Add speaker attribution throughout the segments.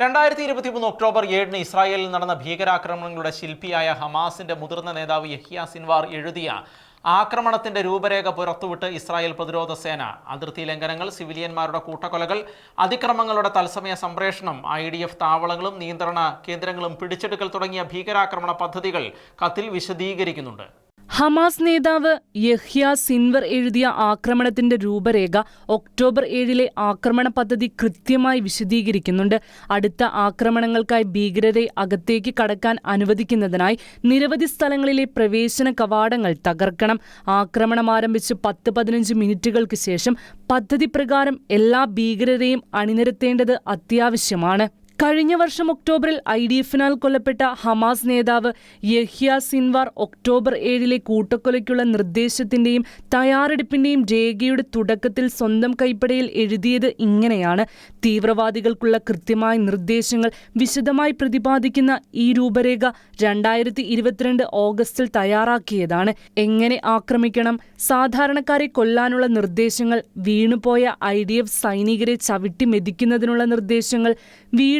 Speaker 1: രണ്ടായിരത്തി ഇരുപത്തി മൂന്ന് ഒക്ടോബർ ഏഴിന് ഇസ്രായേലിൽ നടന്ന ഭീകരാക്രമണങ്ങളുടെ ശില്പിയായ ഹമാസിന്റെ മുതിർന്ന നേതാവ് യഹിയ സിൻവാർ എഴുതിയ ആക്രമണത്തിന്റെ രൂപരേഖ പുറത്തുവിട്ട് ഇസ്രായേൽ പ്രതിരോധ സേന അതിർത്തി ലംഘനങ്ങൾ സിവിലിയന്മാരുടെ കൂട്ടക്കൊലകൾ അതിക്രമങ്ങളുടെ തത്സമയ സംപ്രേഷണം ഐ ഡി എഫ് താവളങ്ങളും നിയന്ത്രണ കേന്ദ്രങ്ങളും പിടിച്ചെടുക്കൽ തുടങ്ങിയ ഭീകരാക്രമണ പദ്ധതികൾ കത്തിൽ വിശദീകരിക്കുന്നുണ്ട്.
Speaker 2: ഹമാസ് നേതാവ് യഹ്യ സിൻവർ എഴുതിയ ആക്രമണത്തിന്റെ രൂപരേഖ ഒക്ടോബർ ഏഴിലെ ആക്രമണ പദ്ധതി കൃത്യമായി വിശദീകരിക്കുന്നുണ്ട്. അടുത്ത ആക്രമണങ്ങൾക്കായി ഭീകരരെ അകത്തേക്ക് കടക്കാൻ അനുവദിക്കുന്നതിനായി നിരവധി സ്ഥലങ്ങളിലെ പ്രവേശന കവാടങ്ങൾ തകർക്കണം. ആക്രമണം ആരംഭിച്ച് പത്ത് പതിനഞ്ച് മിനിറ്റുകൾക്ക് ശേഷം പദ്ധതി പ്രകാരം എല്ലാ ഭീകരരെയും അണിനിരത്തേണ്ടത് അത്യാവശ്യമാണ്. കഴിഞ്ഞ വർഷം ഒക്ടോബറിൽ ഐ ഡി എഫിനാൽ കൊല്ലപ്പെട്ട ഹമാസ് നേതാവ് യഹ്യ സിൻവാർ ഒക്ടോബർ ഏഴിലെ കൂട്ടക്കൊലയ്ക്കുള്ള നിർദ്ദേശത്തിന്റെയും തയ്യാറെടുപ്പിന്റെയും രേഖയുടെ തുടക്കത്തിൽ സ്വന്തം കൈപ്പടയിൽ എഴുതിയത് ഇങ്ങനെയാണ്. തീവ്രവാദികൾക്കുള്ള കൃത്യമായ നിർദ്ദേശങ്ങൾ വിശദമായി പ്രതിപാദിക്കുന്ന ഈ രൂപരേഖ രണ്ടായിരത്തി ഇരുപത്തിരണ്ട് ഓഗസ്റ്റിൽ തയ്യാറാക്കിയതാണ്. എങ്ങനെ ആക്രമിക്കണം? സാധാരണക്കാരെ കൊല്ലാനുള്ള നിർദ്ദേശങ്ങൾ വീണുപോയ ഐ ഡി എഫ് സൈനികരെ ചവിട്ടി മെതിക്കുന്നതിനുള്ള നിർദ്ദേശങ്ങൾ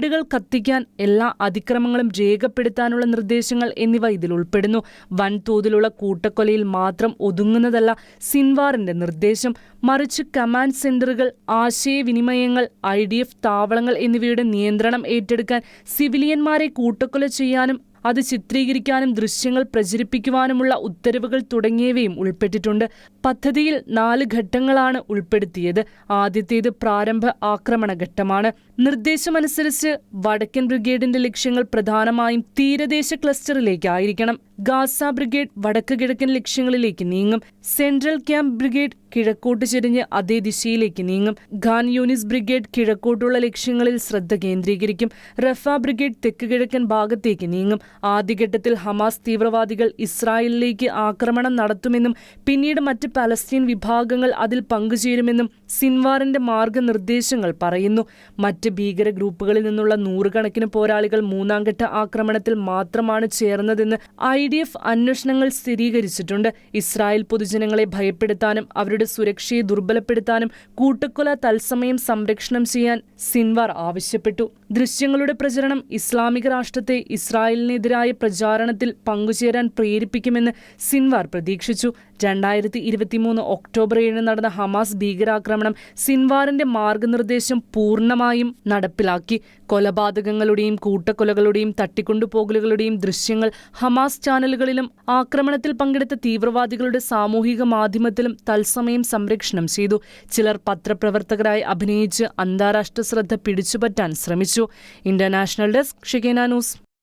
Speaker 2: വീടുകൾ കത്തിക്കാൻ എല്ലാ അതിക്രമങ്ങളും രേഖപ്പെടുത്താനുള്ള നിർദ്ദേശങ്ങൾ എന്നിവ ഇതിൽ ഉൾപ്പെടുന്നു. വൻതോതിലുള്ള കൂട്ടക്കൊലയിൽ മാത്രം ഒതുങ്ങുന്നതല്ല സിൻവാറിന്റെ നിർദ്ദേശം. മറിച്ച് കമാൻഡ് സെന്ററുകൾ ആശയവിനിമയങ്ങൾ ഐ ഡി എഫ് താവളങ്ങൾ എന്നിവയുടെ നിയന്ത്രണം ഏറ്റെടുക്കാൻ സിവിലിയന്മാരെ കൂട്ടക്കൊല ചെയ്യാനും അത് ചിത്രീകരിക്കാനും ദൃശ്യങ്ങൾ പ്രചരിപ്പിക്കുവാനുമുള്ള ഉത്തരവുകൾ തുടങ്ങിയവയും ഉൾപ്പെട്ടിട്ടുണ്ട്. പദ്ധതിയിൽ നാല് ഘട്ടങ്ങളാണ് ഉൾപ്പെടുത്തിയത്. ആദ്യത്തേത് പ്രാരംഭ ആക്രമണ ഘട്ടമാണ്. നിർദ്ദേശമനുസരിച്ച് വടക്കൻ ബ്രിഗേഡിന്റെ ലക്ഷ്യങ്ങൾ പ്രധാനമായും തീരദേശ ക്ലസ്റ്ററിലേക്കായിരിക്കണം ഗാസ ബ്രിഗേഡ് വടക്ക് കിഴക്കൻ ലക്ഷ്യങ്ങളിലേക്ക് നീങ്ങും. സെൻട്രൽ ക്യാമ്പ് ബ്രിഗേഡ് കിഴക്കോട്ട് ചെരിഞ്ഞ് അതേ ദിശയിലേക്ക് നീങ്ങും. ഖാൻ യൂനിസ് ബ്രിഗേഡ് കിഴക്കോട്ടുള്ള ലക്ഷ്യങ്ങളിൽ ശ്രദ്ധ കേന്ദ്രീകരിക്കും. റഫ ബ്രിഗേഡ് തെക്ക് കിഴക്കൻ ഭാഗത്തേക്ക് നീങ്ങും. ആദ്യഘട്ടത്തിൽ ഹമാസ് തീവ്രവാദികൾ ഇസ്രായേലിലേക്ക് ആക്രമണം നടത്തുമെന്നും പിന്നീട് മറ്റ് പലസ്തീൻ വിഭാഗങ്ങൾ അതിൽ പങ്കുചേരുമെന്നും സിൻവാറിന്റെ മാർഗനിർദ്ദേശങ്ങൾ പറയുന്നു. മറ്റ് ഭീകര ഗ്രൂപ്പുകളിൽ നിന്നുള്ള നൂറുകണക്കിന് പോരാളികൾ മൂന്നാംഘട്ട ആക്രമണത്തിൽ മാത്രമാണ് ചേർന്നതെന്ന് ഐ ഡി എഫ് അന്വേഷണങ്ങൾ സ്ഥിരീകരിച്ചിട്ടുണ്ട്. ഇസ്രായേൽ പൊതുജനങ്ങളെ ഭയപ്പെടുത്താനും അവരുടെ സുരക്ഷയെ ദുർബലപ്പെടുത്താനും കൂട്ടക്കൊല തത്സമയം സംരക്ഷണം ചെയ്യാൻ സിൻവാർ ആവശ്യപ്പെട്ടു. ദൃശ്യങ്ങളുടെ പ്രചരണം ഇസ്ലാമിക രാഷ്ട്രത്തെ ഇസ്രായേലിനെതിരായ പ്രചാരണത്തിൽ പങ്കുചേരാൻ പ്രേരിപ്പിക്കുമെന്ന് സിൻവാർ പ്രതീക്ഷിച്ചു. രണ്ടായിരത്തി ഇരുപത്തിമൂന്ന് ഒക്ടോബർ ഏഴിന് നടന്ന ഹമാസ് ഭീകരാക്രമണം സിൻവാറിന്റെ മാർഗനിർദ്ദേശം പൂർണമായും നടപ്പിലാക്കി. കൊലപാതകങ്ങളുടെയും കൂട്ടക്കൊലകളുടെയും തട്ടിക്കൊണ്ടുപോകലുകളുടെയും ദൃശ്യങ്ങൾ ഹമാസ് ചാനലുകളിലും ആക്രമണത്തിൽ പങ്കെടുത്ത തീവ്രവാദികളുടെ സാമൂഹിക മാധ്യമത്തിലും തത്സമയം സംരക്ഷണം ചെയ്തു. ചിലർ പത്രപ്രവർത്തകരായി അഭിനയിച്ച് അന്താരാഷ്ട്ര ശ്രദ്ധ പിടിച്ചുപറ്റാൻ ശ്രമിച്ചു. ഇന്റർനാഷണൽ ഡെസ്ക് ഷിഗേന ന്യൂസ്.